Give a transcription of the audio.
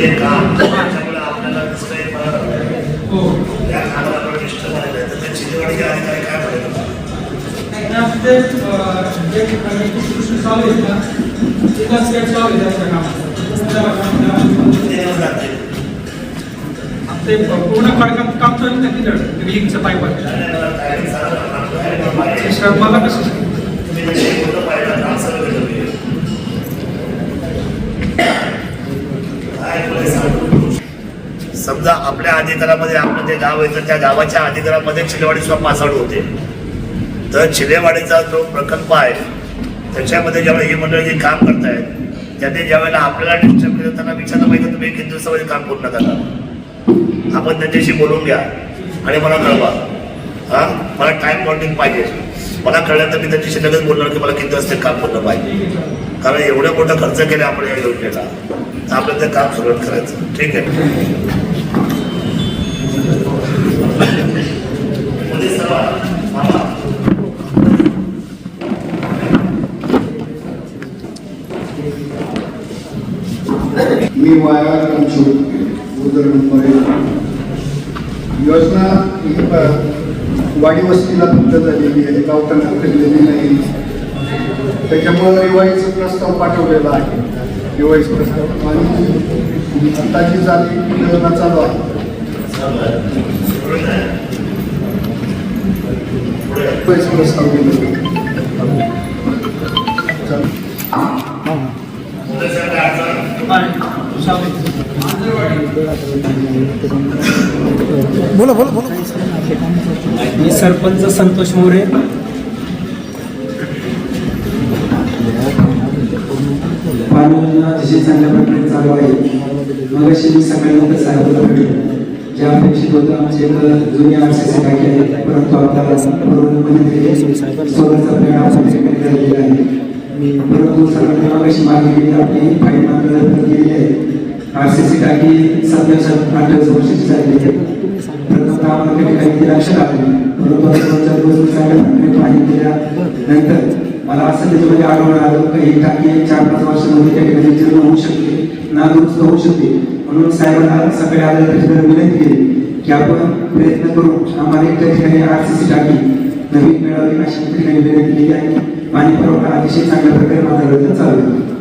हे काम त्याच्यामुळे आपल्याला कसं हो या कामाला डिस्टर्ब झालेलं आहे तर ते चिंचवडचे अधिकारी काय म्हणतात ते पूर्ण खडकात काम चालू आहे तिथं लिंकचं पाईप आहे नाही, नाही, मला timing सांगा ना. मला timing माहिती आहे. सर, मला कसं तुम्ही म्हणजे कुठं पाहिलं काम सर्व केलं मी. काय पुढे सांगू? समजा आपल्या अधिकारामध्ये आपलं जे गाव आहे तर त्या गावाच्या अधिकारामध्ये चिलेवाडी सुद्धा पासआउट होते. तर चिलेवाडीचा जो प्रकल्प आहे त्याच्यामध्ये ज्यावेळी ही मंडळी जे काम करतायत त्यांनी ज्यावेळेला आपल्याला डिस्टर्ब केलं त्यांना विचारलं पाहिजे तुम्ही किती दिवसामध्ये काम पूर्ण करा आपण त्यांच्याशी बोलून घ्या आणि मला कळवा. हां? मला टाईम बॉन्डिंग पाहिजे. मला कळलं तर मी त्यांच्याशी लगेच बोलणार की मला किती दिवस ते काम पूर्ण पाहिजे. कारण एवढं मोठं खर्च केला आपण या योजनेला. तर आपलं ते काम सुरुवात करायचं. ठीक आहे? मी वाया योजना ही वाडी वस्तीला फक्त झालेली आहे गावठाणा फिरलेली नाही. त्याच्यामुळं रिवाईचा प्रस्ताव पाठवलेला आहे. रिवाईज प्रस्ताव. आणि आता जाती योजना चालू आहे. बोला बोला बोला. मी सरपंच संतोष मोरे. पाणी योजना अतिशय चांगल्या प्रकारे चालू आहे. मग मी सकाळी नंतर साहेबांना भेटलो. जे अपेक्षित होतं म्हणजे एक जुनी आरसीसी टाकी आहे. परंतु आता स्वतःचा परिणाम झालेला आहे. परंतु सर्वांनी मग अशी मागणी केली आपली फाईन मागणी केली आहे. आरसीसी टाकी सध्याच्या अठ्ठावीस वर्षाची झालेली आहे. प्रथम आम्हाला काही ते लक्षात परंतु चांगल्या मला असं त्याच्यामध्ये आढळून आलं की ही टाकी चार पाच वर्षामध्ये त्या ठिकाणी जीर्ण होऊ शकते नादुरुस्त होऊ शकते. म्हणून साहेबांना सगळे आलेल्या त्याच्याकडे विनंती केली की आपण प्रयत्न करून आम्हाला एक त्या ठिकाणी आरसीसी टाकी नवीन मिळावी अशी ठिकाणी विनंती केली आहे. आणि पुरवठा अतिशय चांगल्या प्रकारे माझा चालू आहे.